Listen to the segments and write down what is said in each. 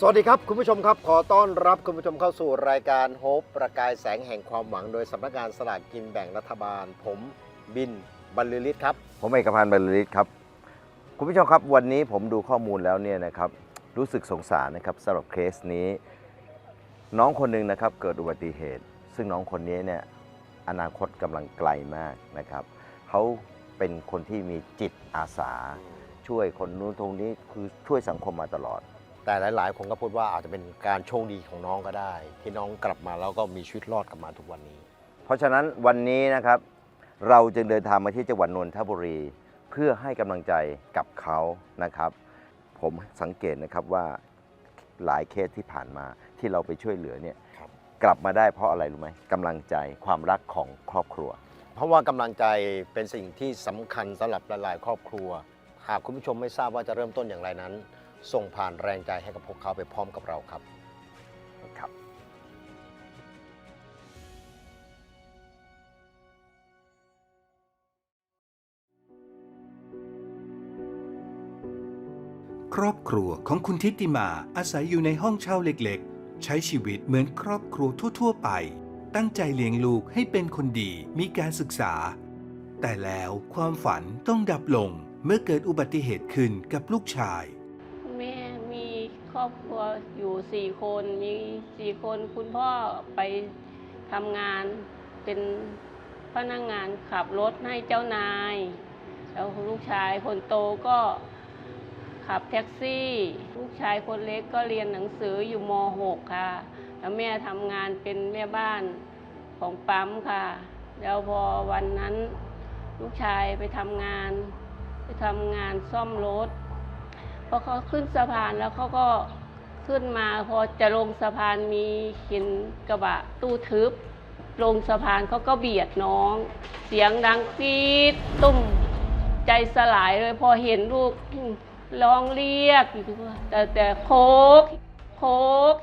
สวัสดีครับ คุณผู้ชมครับ ขอต้อนรับคุณผู้ชมเข้าสู่รายการโฮปประกายแสงแห่งความหวัง โดยสำนักงานสลากกินแบ่งรัฐบาล ผมบินบรรลือฤทธิ์ครับ ผมเอกพันธ์บรรลือฤทธิ์ครับ คุณผู้ชมครับวันนี้ผมดูข้อมูลแล้วเนี่ยนะครับรู้สึกสงสารนะครับสำหรับเคสนี้ น้องคนหนึ่งนะครับเกิดอุบัติเหตุ ซึ่งน้องคนนี้เนี่ยอนาคตกำลังไกลมากนะครับเขาเป็นคนที่มีจิตอาสา ช่วยคนนู้นตรงนี้คือช่วยสังคมมาตลอด แต่หลายๆคนก็พูดว่าอาจจะเป็นการโชคดีของน้องก็ได้ ที่น้องกลับมาแล้วก็มีชีวิตรอดกลับมาทุกวันนี้ เพราะฉะนั้นวันนี้นะครับ เราจึงเดินทางมาที่จังหวัดนนทบุรี เพื่อให้กำลังใจกับเขานะครับ ผมสังเกตนะครับว่าหลายเคสที่ผ่านมาที่เราไปช่วยเหลือเนี่ยครับ กลับมาได้เพราะอะไรรู้ไหมกำลังใจความรักของครอบครัว เพราะว่ากำลังใจเป็นสิ่งที่สำคัญสำหรับหลายๆ ครอบครัว หากคุณผู้ชมไม่ทราบว่าจะเริ่มต้นอย่างไรนั้น ส่งผ่านแรงใจให้กับพวกเขาไปพร้อมกับเราครับครับครอบครัวของคุณทิติมาอาศัยอยู่ในห้องเช่าเล็กๆ ใช้ชีวิตเหมือนครอบครัวทั่ว ๆ ไป ตั้งใจเลี้ยงลูกให้เป็นคนดีมีการศึกษา แต่แล้วความฝันต้องดับลงเมื่อเกิดอุบัติเหตุขึ้นกับลูกชายแม่มีค รอบครัวอยู่สี่คนมีสี่คนคุณพ่อไปทำงานเป็นพนักงงานขับรถให้เจ้านาย แล้วลูกชายคนโตก็ขับแท็กซี่ ลูกชายคนเล็กก็เรียนหนังสืออยู่ม .6 ค่ะ แล้วแม่ทำงานเป็นแม่บ้านของปั๊มค่ะ แล้วพอวันนั้น ลูกชายไปทำงาน ไปทำงานซ่อมรถ พอเขาขึ้นสะพานแล้วเขาก็ขึ้นมาพอจะลงสะพานมีเห็นกระบะตู้ทึบ ลงสะพานเขาก็เบียดน้อง เสียงดังปี๊ดตุ้มใจสลายเลยพอเห็นลูกร้องเรียกแต่แต่โคกโคก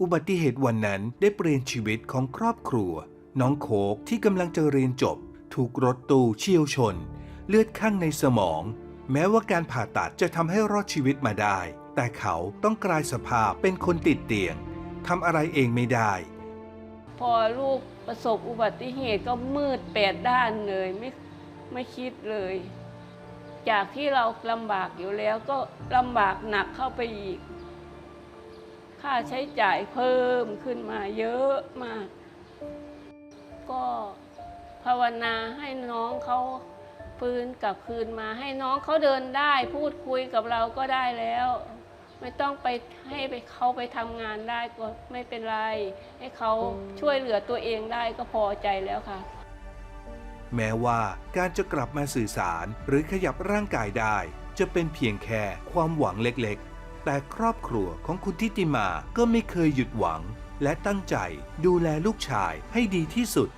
อุบัติเหตุวันนั้นได้เปลี่ยนชีวิตของครอบครัว น้องโคกที่กำลังจะเรียนจบ ถูกรถตู้เฉียวชน เลือดข้างในสมอง แม้ว่าการผ่าตัดจะทำให้รอดชีวิตมาได้ แต่เขาต้องกลายสภาพเป็นคนติดเตียงทำอะไรเองไม่ได้ พอลูกประสบอุบัติเหตุก็มืดแปดด้านเลยไม่ไม่คิดเลย จากที่เราลำบากอยู่แล้วก็ลำบากหนักเข้าไปอีก ค่าใช้จ่ายเพิ่มขึ้นมาเยอะมาก ก็ภาวนาให้น้องเขา ฟื้นกลับคืนมาให้น้องเขาเดินได้ พูดคุยกับเราก็ได้แล้ว ไม่ต้องไปให้ไปเขาไปทำงานได้ก็ไม่เป็นไร ให้เขาช่วยเหลือตัวเองได้ก็พอใจแล้วค่ะ แม้ว่าการจะกลับมาสื่อสารหรือขยับร่างกายได้ จะเป็นเพียงแค่ความหวังเล็กๆ แต่ครอบครัวของคุณทิติมาก็ไม่เคยหยุดหวัง และตั้งใจดูแลลูกชายให้ดีที่สุด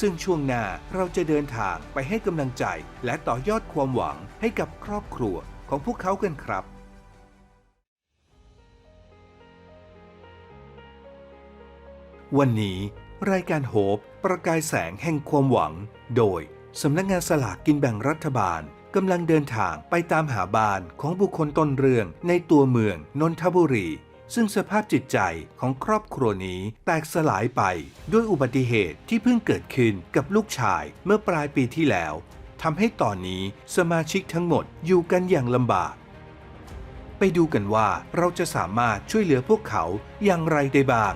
ซึ่งช่วงหน้าเราจะเดินทางไปให้กำลังใจ และต่อยอดความหวังให้กับครอบครัวของพวกเขากันครับวันนี้ รายการโฮปประกายแสงแห่งความหวัง โดย สำนักงานสลากกินแบ่งรัฐบาลกำลังเดินทางไปตามหาบ้านของบุคคลต้นเรื่องในตัวเมืองนนทบุรี ซึ่งสภาพจิตใจของครอบครัวนี้แตกสลายไปด้วยอุบัติเหตุที่เพิ่งเกิดขึ้นกับลูกชายเมื่อปลายปีที่แล้วทำให้ตอนนี้สมาชิกทั้งหมดอยู่กันอย่างลำบาก ไปดูกันว่าเราจะสามารถช่วยเหลือพวกเขาอย่างไรได้บ้าง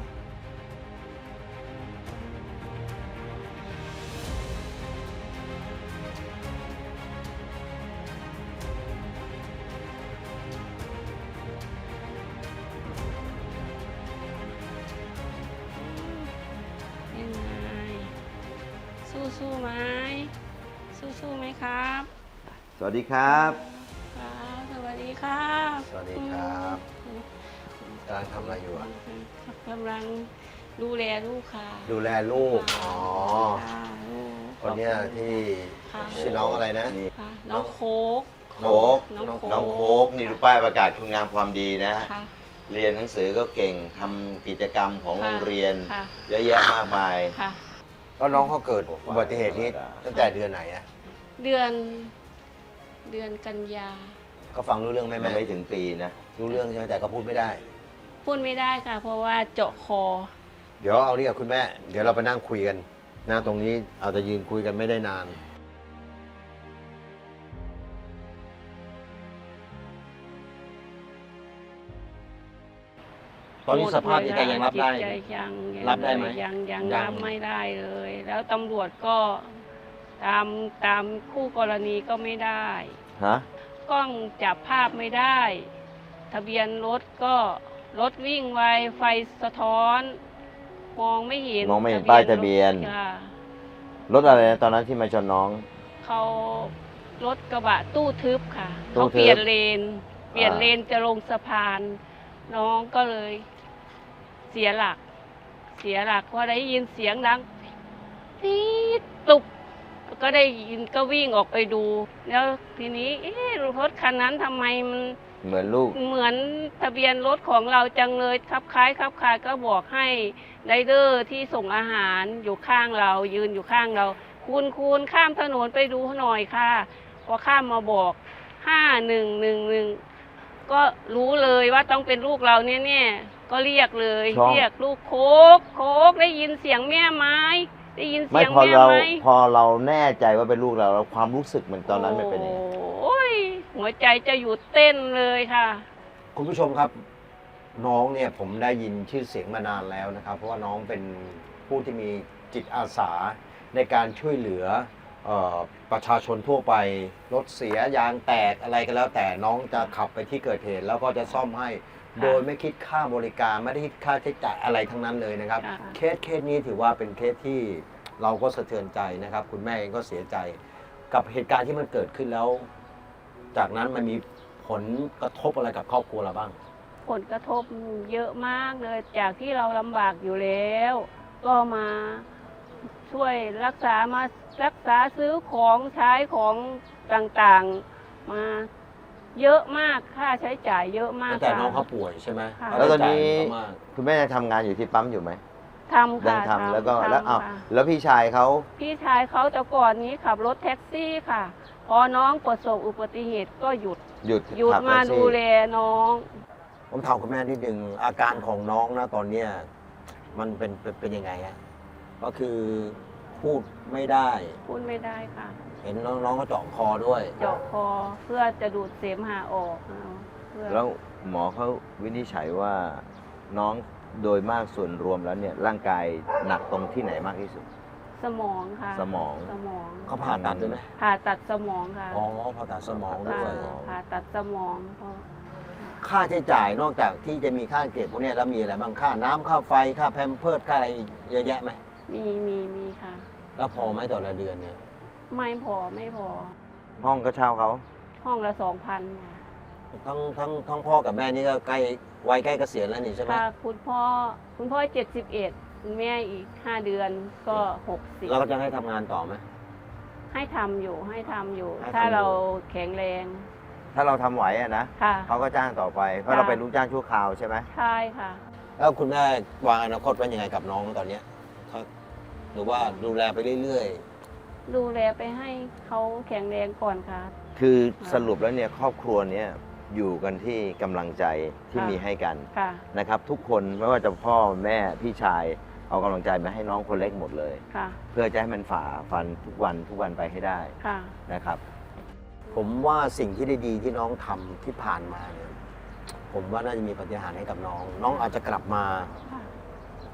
ครับ สวัสดีครับ ครับสวัสดีครับสวัสดีครับกำลังทำอะไรอยู่อะกำลังดูแลลูกค่ะดูแลลูก อ๋อ ค่ะลูก คนเนี้ยที่ค่ะ ชื่อน้องอะไรนะ ค่ะน้องโค้กโค้กน้องโค้ก น้องโค้กนี่ดูป้ายประกาศคุณงามความดีนะ ค่ะ เรียนหนังสือก็เก่งทำกิจกรรมของโรงเรียน ค่ะ เยอะแยะมากมาย ค่ะแล้วน้องเขาเกิดอุบัติเหตุนี้ตั้งแต่เดือนไหนอะ เดือนเดือนกันยา ก็ฟังรู้เรื่องไหมมันแม่ไม่ถึงปีนะรู้เรื่องใช่ไหมแต่ก็พูดไม่ได้ พูดไม่ได้ค่ะ เพราะว่าเจาะคอ เดี๋ยวเอานี่กับคุณแม่ เดี๋ยวเราไปนั่งคุยกันหน้าตรงนี้เอาจะยืนคุยกันไม่ได้นาน ตอนนี้สภาพจิตใจยังรับได้ จิตใจยังยังรับได้ไหมยังยังยัง รับไม่ได้เลย แล้วตำรวจก็ ตามตามคู่กรณีก็ไม่ได้ ฮะ กล้องจับภาพไม่ได้ ทะเบียนรถก็รถวิ่งไวไฟสะท้อน มองไม่เห็นมองไม่เห็นป้ายทะเบียนค่ะรถอะไรนะตอนนั้นที่มาชนน้อง เขารถกระบะตู้ทึบค่ะตู้เขาทึบเปลี่ยนเลน เปลี่ยนอ่าเลนจะลงสะพาน น้องก็เลย เสียหลัก เสียหลักพอได้ยินเสียงดังตีดตุบ ก็ได้ยินก็วิ่งออกไปดู แล้วทีนี้เอ๊ะรถคันนั้นทำไมมันเหมือนลูก เหมือนทะเบียนรถของเราจังเลยครับคล้ายครับคล้ายก็บอกให้ไรเดอร์ที่ส่งอาหารอยู่ข้างเรา ยืนอยู่ข้างเรา คุณคุณข้ามถนนไปดูหน่อยค่ะพอข้ามมาบอกห้าหนึ่งหนึ่งหนึ่งก็รู้เลยว่าต้องเป็นลูกเราเนี่ยเนี่ยก็เรียกเลยช่องเรียกลูกโคกโคกได้ยินเสียงแม่ไหม้ ได้ยินไม่เสียงพอแม่เราไหมพอเราแน่ใจว่าเป็นลูกเราแล้วความรู้สึกมันตอนนั้นมันเป็นยังไงโอ้ยหัวใจจะหยุดเต้นเลยค่ะ คุณผู้ชมครับ น้องเนี่ยผมได้ยินชื่อเสียงมานานแล้วนะครับ เพราะว่าน้องเป็นผู้ที่มีจิตอาสาในการช่วยเหลือเออประชาชนทั่วไปรถเสียยางแตกอะไรก็แล้ว แต่น้องจะขับไปที่เกิดเหตุแล้วก็จะซ่อมให้ค่ะ โดยไม่คิดค่าบริการไม่ได้คิดค่าใช้จ่ายอะไรทั้งนั้นเลยนะครับ ค่ะ เคสเคสนี้ถือว่าเป็นเคสที่เราก็สะเทือนใจนะครับ คุณแม่เองก็เสียใจ กับเหตุการณ์ที่มันเกิดขึ้นแล้ว จากนั้นมันมีผลกระทบอะไรกับครอบครัวเราบ้าง ผลกระทบเยอะมากเลย จากที่เราลำบากอยู่แล้ว ก็มาช่วยรักษามารักษาซื้อของใช้ของต่างๆ มา เยอะมากค่าใช้จ่ายเยอะมากตั้งแต่ค่ะ น้องเขาป่วยใช่ไหมค่ะ แล้วตอนนี้ค่าใช้จ่ายเยอะมากคุณแม่ยังทำงานอยู่ที่ปั๊มอยู่ไหมทำยัค่ะทำแล้วก็ทำแล้วอ้าวค่ะแล้วพี่ชายเขาพี่ชายเขาแต่ก่อนนี้ขับรถแท็กซี่ค่ะ พอน้องประสบอุบัติเหตุก็หยุดหยุดหยุดขับมาแท็กซี่ดูแลน้อง ผมถามคุณแม่นิดนึงอาการของน้องนะตอนเนี้ยมันเป็นเป็นเป็นยังไงฮะก็คือพูดไม่ได้ พูดไม่ได้ค่ะ เห็นน้องน้องก็เจาะคอด้วย เจาะคอเพื่อจะดูดเสมหะออกเอาเพื่อแล้วหมอเขาวินิจฉัยว่าน้องโดยมากส่วนรวมแล้วเนี่ยร่างกายหนักตรงที่ไหนมากที่สุด สมองค่ะสมอง สมองเขาผ่าตัดด้วยไหมผ่าตัดสมองค่ะอ๋อผ่าตัดสมองด้ค่ะวยผ่าตัดสมองเพราะค่าใช้จ่ายนอกจากที่จะมีค่าเก็บพวกเนี้ยแล้วมีอะไรบ้างค่าน้ำค่าไฟค่าแพมเพิร์ดค่าอะไรเยอะแยะไหมมีมีมีค่ะ แล้วพอไหมต่อละเดือนเนี่ย ไม่พอไม่พอ ห้องก็เช่าเขา ห้องละสองพันทั้งทั้งทั้งพ่อกับแม่นี่ก็ใกล้วัยใกล้เกษียณแล้วนี่ใช่ไหมค่ะคุณพ่อคุณพ่อเจ็ดสิบเอ็ดคุณแม่อีกห้าเดือนก็หกสิบแล้วก็จะให้ทำงานต่อไหม ให้ทำอยู่ให้ทำอยู่ ให้ทำอยู่ ถ้าเราแข็งแรงถ้าเราทำไหวอะนะค่ะ เขาก็จ้างต่อไป เพราะจ้างเราเป็นลูกจ้างชั่วคราวใช่ไหมใช่ค่ะ แล้วคุณแม่วางอนาคตไว้ยังไงกับน้องตอนเนี้ยถ้าหรือว่าดูแลไปเรื่อย ดูแลไปให้เขาแข็งแรงก่อนค่ะ คือสรุปแล้วเนี่ยครอบครัวเนี้ยอยู่กันที่กำลังใจที่ค่ะมีให้กันค่ะ นะครับ ทุกคนไม่ว่าจะพ่อแม่พี่ชายเอากำลังใจมาให้น้องคนเล็กหมดเลย ค่ะ เพื่อจะให้มันฝ่าฟันทุกวันทุกวันไปให้ได้ค่ะ นะครับๆผมว่าสิ่งที่ได้ดีที่น้องทำที่ผ่านมาเนี่ยผมว่าน่าจะมีปฏิหารย์ให้กับน้อง น้องอาจจะกลับมาค่ะ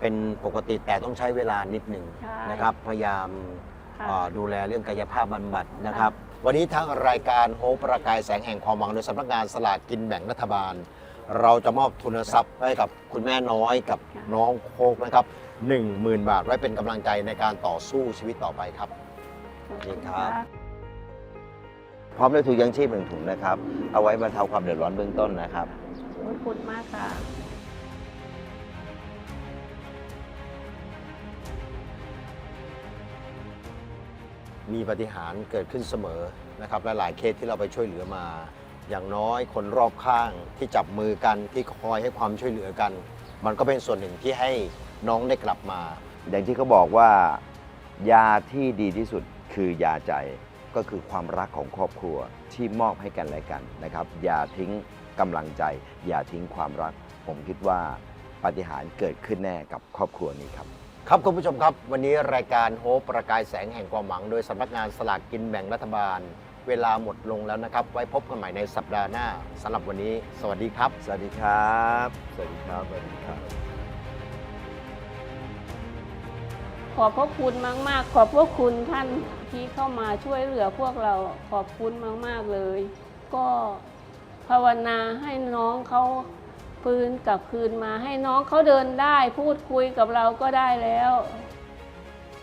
เป็นปกติแต่ต้องใช้เวลานิดหนึ่งใช่ นะครับ พยายามค่ะเอ่อดูแลเรื่องกายภาพบำบัดนะครับ วันนี้ทางรายการโฮปประกายแสงแห่งความหวังโดยสำนักงานสลากกินแบ่งรัฐบาล เราจะมอบทุนทรัพย์ให้กับคุณแม่น้อยกับค่ะน้องโคกนะครับ10,000 บาทไว้เป็นกำลังใจในการต่อสู้ชีวิตต่อไปครับ ขอบนี่ณครับะพร้อมด้วยถุงยังชีพหนึ่งถุงนะครับ เอาไว้บรรเทาความเดือดร้อนเบื้องต้นนะครับ ขอบคุณมากค่ะ มีปฏิหารเกิดขึ้นเสมอนะครับและหลายเคสที่เราไปช่วยเหลือมา อย่างน้อยคนรอบข้างที่จับมือกันที่คอยให้ความช่วยเหลือกัน มันก็เป็นส่วนหนึ่งที่ให้น้องได้กลับมา อย่างที่เขาบอกว่า ยาที่ดีที่สุดคือยาใจก็คือความรักของครอบครัวที่มอบให้กันและกันนะครับ อย่าทิ้งกำลังใจ อย่าทิ้งความรัก ผมคิดว่าปาฏิหาริย์เกิดขึ้นแน่กับครอบครัวนี้ครับ ครับคุณผู้ชมครับ วันนี้รายการโฮปประกายแสงแห่งความหวัง โดยสำนักงานสลากกินแบ่งรัฐบาล เวลาหมดลงแล้วนะครับ ไว้พบกันใหม่ในสัปดาห์หน้าสำหรับวันนี้สวัสดีครับ สวัสดีครับ สวัสดีครับ สวัสดีครับ ขอบพระคุณมาก ๆ ขอบพระคุณท่านที่เข้ามาช่วยเหลือพวกเราขอบคุณมาก ๆ เลย ก็ภาวนาให้น้องเขา ฟื้นกลับคืนมาให้น้องเขาเดินได้พูดคุยกับเราก็ได้แล้ว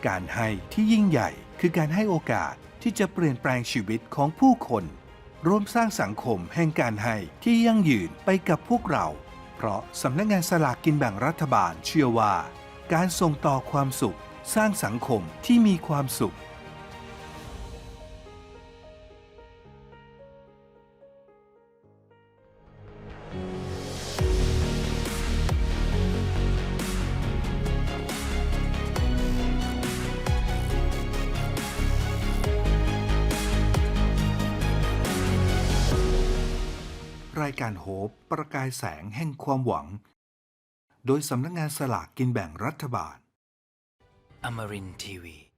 การให้ที่ยิ่งใหญ่คือการให้โอกาสที่จะเปลี่ยนแปลงชีวิตของผู้คน ร่วมสร้างสังคมแห่งการให้ที่ยั่งยืนไปกับพวกเรา เพราะสำนักงานสลากกินแบ่งรัฐบาลเชื่อว่า การส่งต่อความสุข สร้างสังคมที่มีความสุขายการโหบประกายแสงแห่งความหวัง โดยสำนักงานสลากกินแบ่งรัฐบาล Amarintv